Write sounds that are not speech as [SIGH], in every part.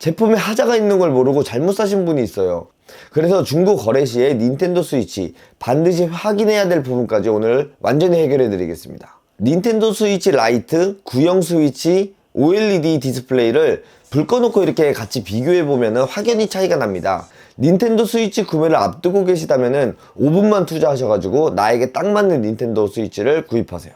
제품에 하자가 있는 걸 모르고 잘못 사신 분이 있어요. 그래서 중고 거래 시에 닌텐도 스위치 반드시 확인해야 될 부분까지 오늘 완전히 해결해 드리겠습니다. 닌텐도 스위치 라이트, 구형 스위치, OLED 디스플레이를 불 꺼놓고 이렇게 같이 비교해 보면 확연히 차이가 납니다. 닌텐도 스위치 구매를 앞두고 계시다면 5분만 투자하셔가지고 나에게 딱 맞는 닌텐도 스위치를 구입하세요.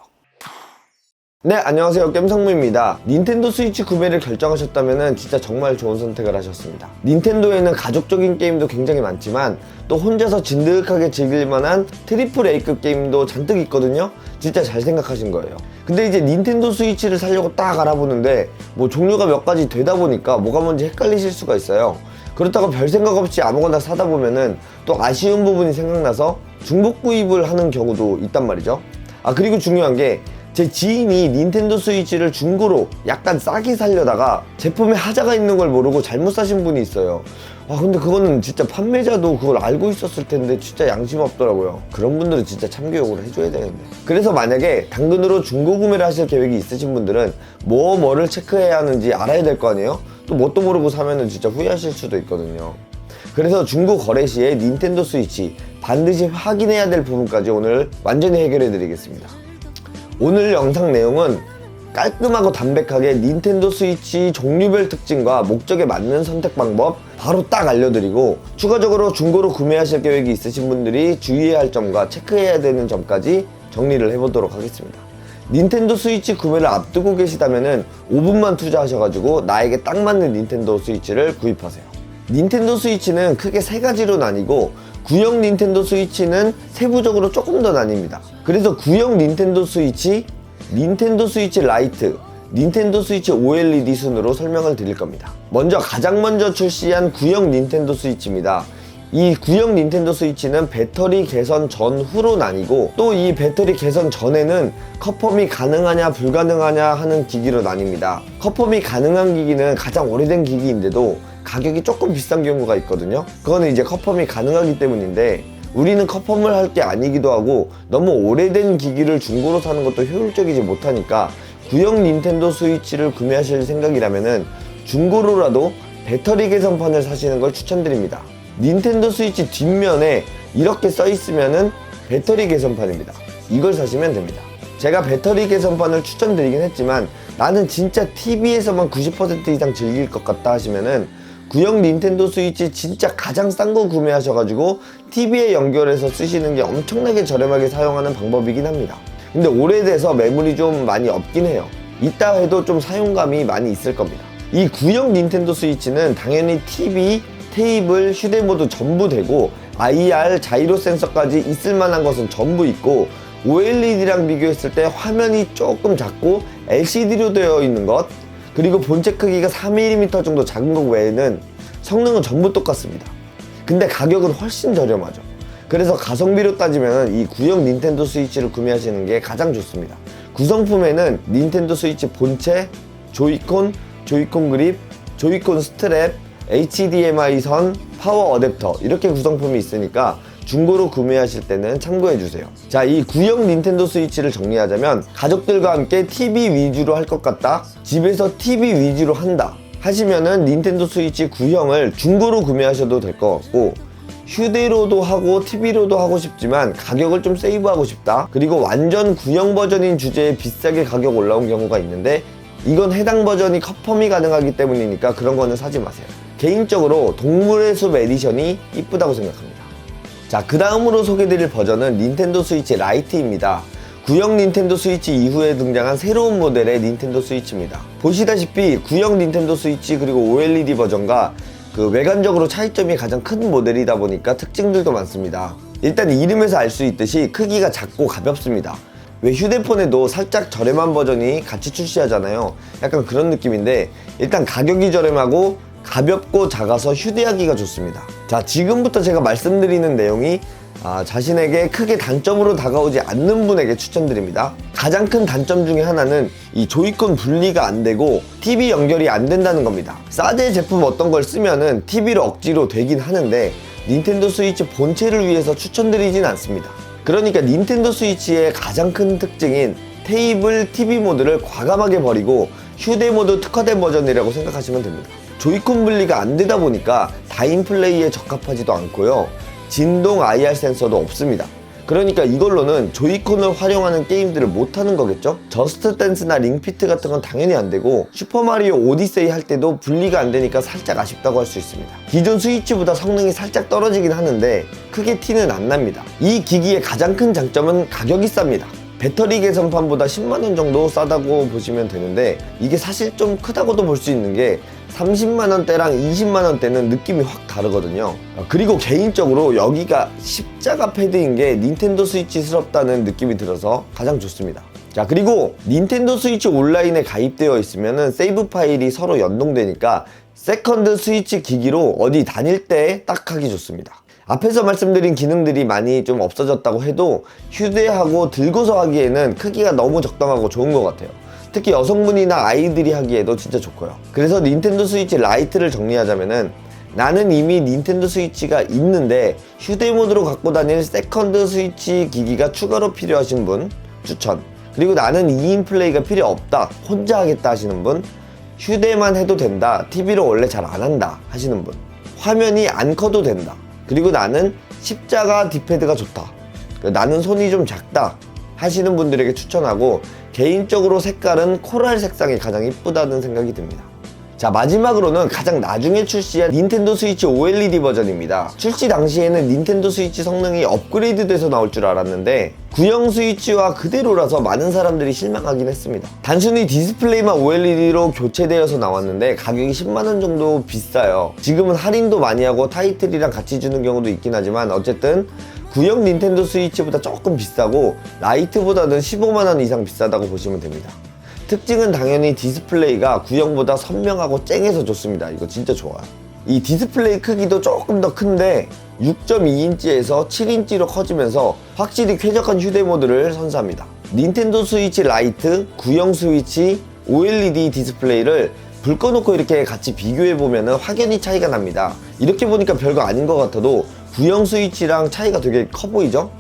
네, 안녕하세요. 겜성무입니다. 닌텐도 스위치 구매를 결정하셨다면 진짜 정말 좋은 선택을 하셨습니다. 닌텐도에는 가족적인 게임도 굉장히 많지만 또 혼자서 진득하게 즐길 만한 트리플 A급 게임도 잔뜩 있거든요. 진짜 잘 생각하신 거예요. 근데 이제 닌텐도 스위치를 사려고 딱 알아보는데 뭐 종류가 몇 가지 되다 보니까 뭐가 뭔지 헷갈리실 수가 있어요. 그렇다고 별 생각 없이 아무거나 사다 보면은 또 아쉬운 부분이 생각나서 중복 구입을 하는 경우도 있단 말이죠. 아 그리고 중요한 게 제 지인이 닌텐도 스위치를 중고로 약간 싸게 살려다가 제품에 하자가 있는 걸 모르고 잘못 사신 분이 있어요. 아 근데 그거는 진짜 판매자도 그걸 알고 있었을 텐데 진짜 양심 없더라고요. 그런 분들은 진짜 참교육을 해줘야 되는데. 그래서 만약에 당근으로 중고 구매를 하실 계획이 있으신 분들은 뭐 뭐를 체크해야 하는지 알아야 될 거 아니에요? 또 뭣도 모르고 사면은 진짜 후회하실 수도 있거든요. 그래서 중고 거래 시에 닌텐도 스위치 반드시 확인해야 될 부분까지 오늘 완전히 해결해 드리겠습니다. 오늘 영상 내용은 깔끔하고 담백하게 닌텐도 스위치 종류별 특징과 목적에 맞는 선택 방법 바로 딱 알려드리고 추가적으로 중고로 구매하실 계획이 있으신 분들이 주의해야 할 점과 체크해야 되는 점까지 정리를 해보도록 하겠습니다. 닌텐도 스위치 구매를 앞두고 계시다면 5분만 투자하셔가지고 나에게 딱 맞는 닌텐도 스위치를 구입하세요. 닌텐도 스위치는 크게 세 가지로 나뉘고 구형 닌텐도 스위치는 세부적으로 조금 더 나뉩니다. 그래서 구형 닌텐도 스위치, 닌텐도 스위치 라이트, 닌텐도 스위치 OLED 순으로 설명을 드릴 겁니다. 먼저 가장 먼저 출시한 구형 닌텐도 스위치입니다. 이 구형 닌텐도 스위치는 배터리 개선 전후로 나뉘고 또 이 배터리 개선 전에는 컵펌이 가능하냐 불가능하냐 하는 기기로 나뉩니다. 컵펌이 가능한 기기는 가장 오래된 기기인데도 가격이 조금 비싼 경우가 있거든요. 그거는 이제 컵펌이 가능하기 때문인데 우리는 컵펌을 할 게 아니기도 하고 너무 오래된 기기를 중고로 사는 것도 효율적이지 못하니까 구형 닌텐도 스위치를 구매하실 생각이라면은 중고로라도 배터리 개선판을 사시는 걸 추천드립니다. 닌텐도 스위치 뒷면에 이렇게 써 있으면은 배터리 개선판입니다. 이걸 사시면 됩니다. 제가 배터리 개선판을 추천드리긴 했지만 나는 진짜 TV에서만 90% 이상 즐길 것 같다 하시면은 구형 닌텐도 스위치 진짜 가장 싼 거 구매하셔가지고 TV에 연결해서 쓰시는 게 엄청나게 저렴하게 사용하는 방법이긴 합니다. 근데 오래돼서 매물이 좀 많이 없긴 해요. 이따 해도 좀 사용감이 많이 있을 겁니다. 이 구형 닌텐도 스위치는 당연히 TV, 테이블, 휴대모드 전부 되고 IR, 자이로 센서까지 있을 만한 것은 전부 있고 OLED랑 비교했을 때 화면이 조금 작고 LCD로 되어 있는 것 그리고 본체 크기가 3mm 정도 작은 것 외에는 성능은 전부 똑같습니다. 근데 가격은 훨씬 저렴하죠. 그래서 가성비로 따지면 이 구형 닌텐도 스위치를 구매하시는 게 가장 좋습니다. 구성품에는 닌텐도 스위치 본체, 조이콘, 조이콘 그립, 조이콘 스트랩, HDMI 선, 파워 어댑터 이렇게 구성품이 있으니까 중고로 구매하실 때는 참고해 주세요. 자, 이 구형 닌텐도 스위치를 정리하자면 가족들과 함께 TV 위주로 할 것 같다. 집에서 TV 위주로 한다. 하시면은 닌텐도 스위치 구형을 중고로 구매하셔도 될 것 같고 휴대로도 하고 TV로도 하고 싶지만 가격을 좀 세이브하고 싶다. 그리고 완전 구형 버전인 주제에 비싸게 가격 올라온 경우가 있는데 이건 해당 버전이 컵펌이 가능하기 때문이니까 그런 거는 사지 마세요. 개인적으로 동물의 숲 에디션이 이쁘다고 생각합니다. 자, 그 다음으로 소개드릴 버전은 닌텐도 스위치 라이트입니다. 구형 닌텐도 스위치 이후에 등장한 새로운 모델의 닌텐도 스위치입니다. 보시다시피 구형 닌텐도 스위치 그리고 OLED 버전과 그 외관적으로 차이점이 가장 큰 모델이다 보니까 특징들도 많습니다. 일단 이름에서 알 수 있듯이 크기가 작고 가볍습니다. 왜 휴대폰에도 살짝 저렴한 버전이 같이 출시하잖아요. 약간 그런 느낌인데 일단 가격이 저렴하고 가볍고 작아서 휴대하기가 좋습니다. 자, 지금부터 제가 말씀드리는 내용이 아, 자신에게 크게 단점으로 다가오지 않는 분에게 추천드립니다. 가장 큰 단점 중에 하나는 이 조이콘 분리가 안 되고 TV 연결이 안 된다는 겁니다. 싸제 제품 어떤 걸 쓰면은 TV로 억지로 되긴 하는데 닌텐도 스위치 본체를 위해서 추천드리진 않습니다. 그러니까 닌텐도 스위치의 가장 큰 특징인 테이블 TV 모드를 과감하게 버리고 휴대 모드 특화된 버전이라고 생각하시면 됩니다. 조이콘 분리가 안 되다 보니까 다인 플레이에 적합하지도 않고요. 진동 IR 센서도 없습니다. 그러니까 이걸로는 조이콘을 활용하는 게임들을 못하는 거겠죠? 저스트 댄스나 링피트 같은 건 당연히 안 되고 슈퍼마리오 오디세이 할 때도 분리가 안 되니까 살짝 아쉽다고 할 수 있습니다. 기존 스위치보다 성능이 살짝 떨어지긴 하는데 크게 티는 안 납니다. 이 기기의 가장 큰 장점은 가격이 쌉니다. 배터리 개선판보다 10만원 정도 싸다고 보시면 되는데 이게 사실 좀 크다고도 볼 수 있는 게 30만원대랑 20만원대는 느낌이 확 다르거든요. 아, 그리고 개인적으로 여기가 십자가 패드인 게 닌텐도 스위치스럽다는 느낌이 들어서 가장 좋습니다. 자 그리고 닌텐도 스위치 온라인에 가입되어 있으면 세이브 파일이 서로 연동되니까 세컨드 스위치 기기로 어디 다닐 때 딱 하기 좋습니다 앞에서 말씀드린 기능들이 많이 좀 없어졌다고 해도 휴대하고 들고서 하기에는 크기가 너무 적당하고 좋은 것 같아요. 특히 여성분이나 아이들이 하기에도 진짜 좋고요. 그래서 닌텐도 스위치 라이트를 정리하자면은 나는 이미 닌텐도 스위치가 있는데 휴대모드로 갖고 다닐 세컨드 스위치 기기가 추가로 필요하신 분 추천. 그리고 나는 2인 플레이가 필요 없다. 혼자 하겠다 하시는 분. 휴대만 해도 된다. TV로 원래 잘 안 한다 하시는 분. 화면이 안 커도 된다. 그리고 나는 십자가 디패드가 좋다. 나는 손이 좀 작다. 하시는 분들에게 추천하고 개인적으로 색깔은 코랄 색상이 가장 이쁘다는 생각이 듭니다. 자 마지막으로는 가장 나중에 출시한 닌텐도 스위치 OLED 버전입니다. 출시 당시에는 닌텐도 스위치 성능이 업그레이드 돼서 나올 줄 알았는데 구형 스위치와 그대로라서 많은 사람들이 실망하긴 했습니다. 단순히 디스플레이만 OLED로 교체되어서 나왔는데 가격이 10만원 정도 비싸요. 지금은 할인도 많이 하고 타이틀이랑 같이 주는 경우도 있긴 하지만 어쨌든 구형 닌텐도 스위치보다 조금 비싸고 라이트보다는 15만원 이상 비싸다고 보시면 됩니다. 특징은 당연히 디스플레이가 구형보다 선명하고 쨍해서 좋습니다. 이거 진짜 좋아요. 이 디스플레이 크기도 조금 더 큰데 6.2인치에서 7인치로 커지면서 확실히 쾌적한 휴대 모드를 선사합니다. 닌텐도 스위치 라이트, 구형 스위치, OLED 디스플레이를 불 꺼놓고 이렇게 같이 비교해보면 확연히 차이가 납니다. 이렇게 보니까 별거 아닌 것 같아도 구형 스위치랑 차이가 되게 커 보이죠?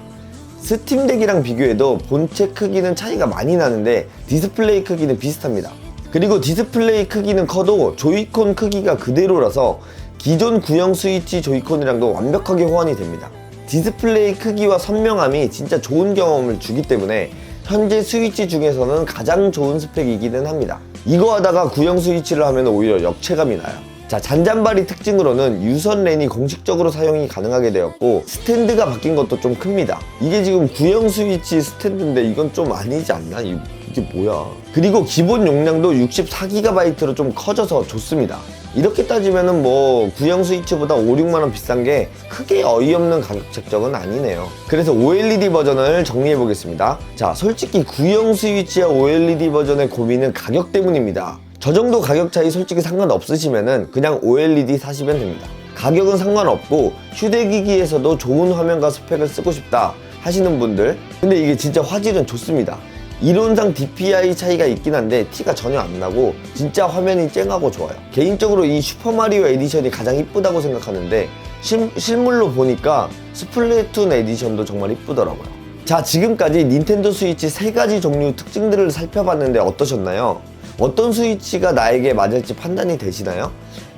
스팀덱이랑 비교해도 본체 크기는 차이가 많이 나는데 디스플레이 크기는 비슷합니다. 그리고 디스플레이 크기는 커도 조이콘 크기가 그대로라서 기존 구형 스위치 조이콘이랑도 완벽하게 호환이 됩니다. 디스플레이 크기와 선명함이 진짜 좋은 경험을 주기 때문에 현재 스위치 중에서는 가장 좋은 스펙이기는 합니다. 이거 하다가 구형 스위치를 하면 오히려 역체감이 나요. 자, 잔잔바리 특징으로는 유선 랜이 공식적으로 사용이 가능하게 되었고 스탠드가 바뀐 것도 좀 큽니다. 이게 지금 구형 스위치 스탠드인데 이건 좀 아니지 않나? 이- 이게 뭐야? 그리고 기본 용량도 64GB로 좀 커져서 좋습니다. 이렇게 따지면은 뭐 구형 스위치보다 5, 6만원 비싼 게 크게 어이없는 가격 책정은 아니네요. 그래서 OLED 버전을 정리해 보겠습니다. 자, 솔직히 구형 스위치와 OLED 버전의 고민은 가격 때문입니다. 저 정도 가격 차이 솔직히 상관없으시면은 그냥 OLED 사시면 됩니다. 가격은 상관없고 휴대기기에서도 좋은 화면과 스펙을 쓰고 싶다 하시는 분들 근데 이게 진짜 화질은 좋습니다. 이론상 DPI 차이가 있긴 한데 티가 전혀 안 나고 진짜 화면이 쨍하고 좋아요. 개인적으로 이 슈퍼마리오 에디션이 가장 이쁘다고 생각하는데 실, 실물로 보니까 스플래툰 에디션도 정말 이쁘더라고요. 자 지금까지 닌텐도 스위치 세 가지 종류 특징들을 살펴봤는데 어떠셨나요? 어떤 스위치가 나에게 맞을지 판단이 되시나요?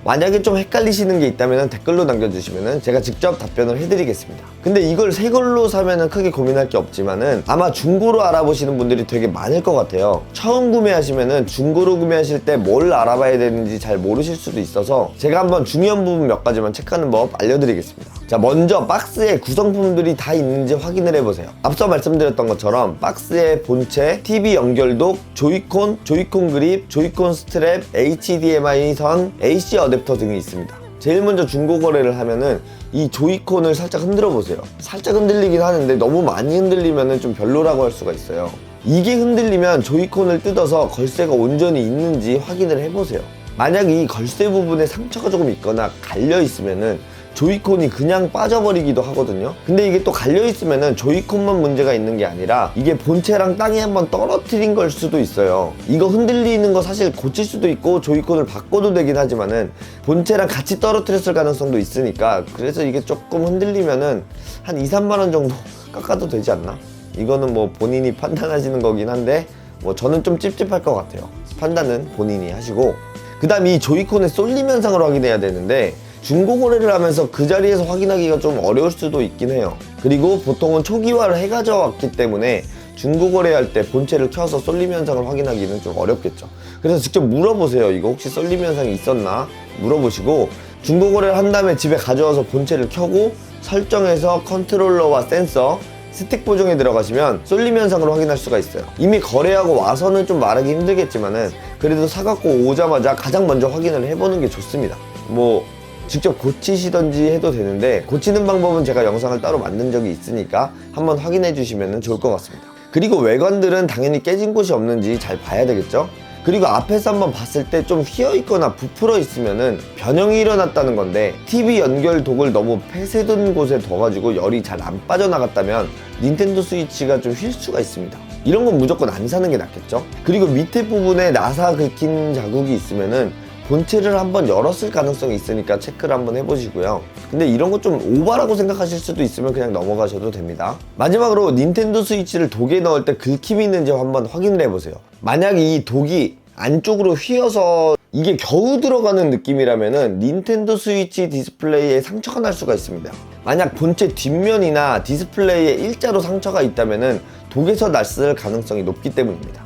만약에 좀 헷갈리시는 게 있다면 댓글로 남겨주시면 제가 직접 답변을 해드리겠습니다. 근데 이걸 새 걸로 사면 크게 고민할 게 없지만은 아마 중고로 알아보시는 분들이 되게 많을 것 같아요. 처음 구매하시면은 중고로 구매하실 때 뭘 알아봐야 되는지 잘 모르실 수도 있어서 제가 한번 중요한 부분 몇 가지만 체크하는 법 알려드리겠습니다. 자, 먼저 박스에 구성품들이 다 있는지 확인을 해보세요. 앞서 말씀드렸던 것처럼 박스에 본체, TV 연결독, 조이콘, 조이콘 그립, 조이콘 스트랩, HDMI 선, AC 어댑터 등이 있습니다. 제일 먼저 중고 거래를 하면은 이 조이콘을 살짝 흔들어 보세요. 살짝 흔들리긴 하는데 너무 많이 흔들리면은 좀 별로라고 할 수가 있어요. 이게 흔들리면 조이콘을 뜯어서 걸쇠가 온전히 있는지 확인을 해보세요. 만약 이 걸쇠 부분에 상처가 조금 있거나 갈려 있으면은 조이콘이 그냥 빠져버리기도 하거든요. 근데 이게 또 갈려있으면은 조이콘만 문제가 있는 게 아니라 이게 본체랑 땅에 한번 떨어뜨린 걸 수도 있어요. 이거 흔들리는 거 사실 고칠 수도 있고 조이콘을 바꿔도 되긴 하지만은 본체랑 같이 떨어뜨렸을 가능성도 있으니까 그래서 이게 조금 흔들리면은 한 2, 3만원 정도 [LAUGHS] 깎아도 되지 않나? 이거는 뭐 본인이 판단하시는 거긴 한데 뭐 저는 좀 찝찝할 것 같아요. 판단은 본인이 하시고 그 다음 이 조이콘의 쏠림 현상을 확인해야 되는데 중고 거래를 하면서 그 자리에서 확인하기가 좀 어려울 수도 있긴 해요. 그리고 보통은 초기화를 해 가져 왔기 때문에 중고 거래할 때 본체를 켜서 쏠림 현상을 확인하기는 좀 어렵겠죠. 그래서 직접 물어보세요. 이거 혹시 쏠림 현상이 있었나? 물어보시고 중고 거래를 한 다음에 집에 가져와서 본체를 켜고 설정해서 컨트롤러와 센서 스틱 보정에 들어가시면 쏠림 현상을 확인할 수가 있어요. 이미 거래하고 와서는 좀 말하기 힘들겠지만은 그래도 사갖고 오자마자 가장 먼저 확인을 해보는 게 좋습니다. 뭐 직접 고치시던지 해도 되는데 고치는 방법은 제가 영상을 따로 만든 적이 있으니까 한번 확인해 주시면 좋을 것 같습니다. 그리고 외관들은 당연히 깨진 곳이 없는지 잘 봐야 되겠죠? 그리고 앞에서 한번 봤을 때 좀 휘어 있거나 부풀어 있으면은 변형이 일어났다는 건데 TV 연결 독을 너무 폐쇄된 곳에 둬가지고 열이 잘 안 빠져나갔다면 닌텐도 스위치가 좀 휠 수가 있습니다. 이런 건 무조건 안 사는 게 낫겠죠? 그리고 밑에 부분에 나사 긁힌 자국이 있으면은 본체를 한번 열었을 가능성이 있으니까 체크를 한번 해보시고요. 근데 이런 거 좀 오바라고 생각하실 수도 있으면 그냥 넘어가셔도 됩니다. 마지막으로 닌텐도 스위치를 독에 넣을 때 긁힘이 있는지 한번 확인을 해보세요. 만약 이 독이 안쪽으로 휘어서 이게 겨우 들어가는 느낌이라면은 닌텐도 스위치 디스플레이에 상처가 날 수가 있습니다. 만약 본체 뒷면이나 디스플레이에 일자로 상처가 있다면은 독에서 났을 가능성이 높기 때문입니다.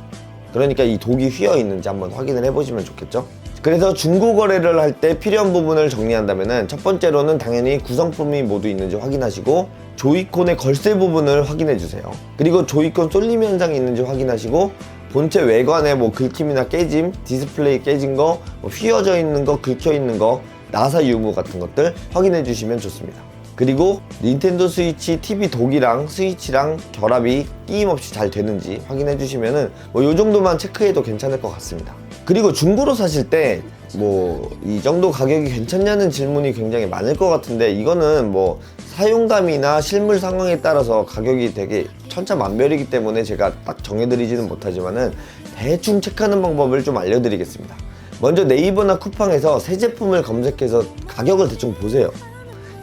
그러니까 이 독이 휘어 있는지 한번 확인을 해보시면 좋겠죠. 그래서 중고 거래를 할 때 필요한 부분을 정리한다면은 첫 번째로는 당연히 구성품이 모두 있는지 확인하시고 조이콘의 걸쇠 부분을 확인해 주세요. 그리고 조이콘 쏠림 현상이 있는지 확인하시고 본체 외관에 뭐 긁힘이나 깨짐, 디스플레이 깨진 거, 뭐 휘어져 있는 거, 긁혀 있는 거, 나사 유무 같은 것들 확인해 주시면 좋습니다. 그리고 닌텐도 스위치 TV 독이랑 스위치랑 결합이 끼임 없이 잘 되는지 확인해 주시면은 뭐 요 정도만 체크해도 괜찮을 것 같습니다. 그리고 중고로 사실 때 뭐 이 정도 가격이 괜찮냐는 질문이 굉장히 많을 것 같은데 이거는 뭐 사용감이나 실물 상황에 따라서 가격이 되게 천차만별이기 때문에 제가 딱 정해드리지는 못하지만은 대충 체크하는 방법을 좀 알려드리겠습니다. 먼저 네이버나 쿠팡에서 새 제품을 검색해서 가격을 대충 보세요.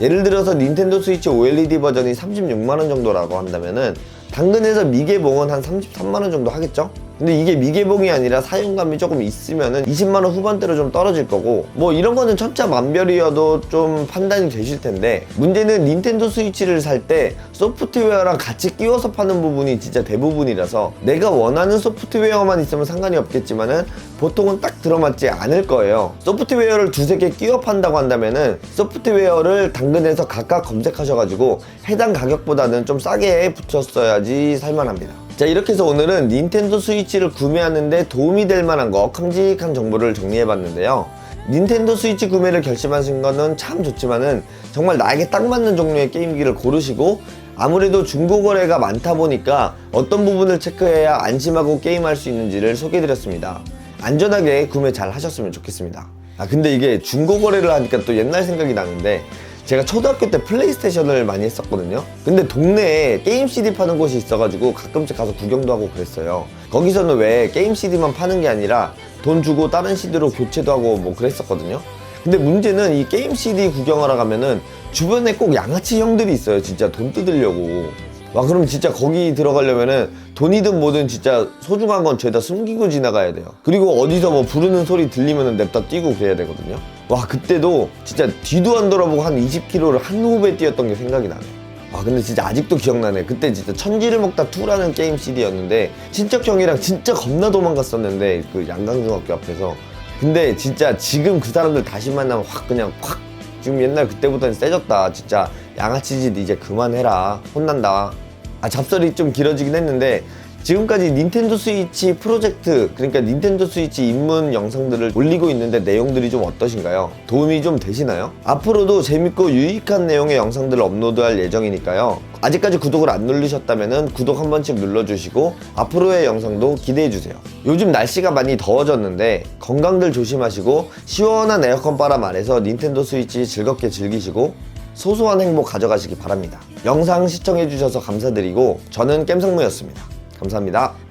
예를 들어서 닌텐도 스위치 OLED 버전이 36만원 정도라고 한다면은 당근에서 미개봉은 한 33만원 정도 하겠죠? 근데 이게 미개봉이 아니라 사용감이 조금 있으면은 20만원 후반대로 좀 떨어질 거고 뭐 이런 거는 천차만별이어도 좀 판단이 되실 텐데 문제는 닌텐도 스위치를 살 때 소프트웨어랑 같이 끼워서 파는 부분이 진짜 대부분이라서 내가 원하는 소프트웨어만 있으면 상관이 없겠지만은 보통은 딱 들어맞지 않을 거예요. 소프트웨어를 두세 개 끼워 판다고 한다면은 소프트웨어를 당근에서 각각 검색하셔가지고 해당 가격보다는 좀 싸게 붙였어야지 살만합니다. 자 이렇게 해서 오늘은 닌텐도 스위치를 구매하는데 도움이 될 만한 거 큼직한 정보를 정리해 봤는데요. 닌텐도 스위치 구매를 결심하신 거는 참 좋지만은 정말 나에게 딱 맞는 종류의 게임기를 고르시고 아무래도 중고 거래가 많다 보니까 어떤 부분을 체크해야 안심하고 게임할 수 있는지를 소개해 드렸습니다. 안전하게 구매 잘 하셨으면 좋겠습니다. 아 근데 이게 중고 거래를 하니까 또 옛날 생각이 나는데 제가 초등학교 때 플레이스테이션을 많이 했었거든요. 근데 동네에 게임 CD 파는 곳이 있어가지고 가끔씩 가서 구경도 하고 그랬어요. 거기서는 왜 게임 CD만 파는 게 아니라 돈 주고 다른 CD로 교체도 하고 뭐 그랬었거든요. 근데 문제는 이 게임 CD 구경하러 가면은 주변에 꼭 양아치 형들이 있어요. 진짜 돈 뜯으려고. 와 그럼 진짜 거기 들어가려면은 돈이든 뭐든 진짜 소중한 건 죄다 숨기고 지나가야 돼요 그리고 어디서 뭐 부르는 소리 들리면은 냅다 뛰고 그래야 되거든요 와 그때도 진짜 뒤도 안 돌아보고 한 20km를 한 호흡에 뛰었던 게 생각이 나네. 와 근데 진짜 아직도 기억나네. 그때 진짜 천지를 먹다 2라는 게임 CD였는데 친척 형이랑 진짜 겁나 도망갔었는데 그 양강중학교 앞에서. 근데 진짜 지금 그 사람들 다시 만나면 확 그냥 확 지금 옛날 그때보다는 세졌다. 진짜 양아치 짓 이제 그만해라. 혼난다. 아 잡설이 좀 길어지긴 했는데 지금까지 닌텐도 스위치 프로젝트 그러니까 닌텐도 스위치 입문 영상들을 올리고 있는데 내용들이 좀 어떠신가요? 도움이 좀 되시나요? 앞으로도 재밌고 유익한 내용의 영상들을 업로드할 예정이니까요 아직까지 구독을 안 누르셨다면 구독 한 번씩 눌러주시고 앞으로의 영상도 기대해주세요 요즘 날씨가 많이 더워졌는데 건강들 조심하시고 시원한 에어컨 바람 아래서 닌텐도 스위치 즐겁게 즐기시고 소소한 행복 가져가시기 바랍니다 영상 시청해주셔서 감사드리고 저는 겜성무였습니다 감사합니다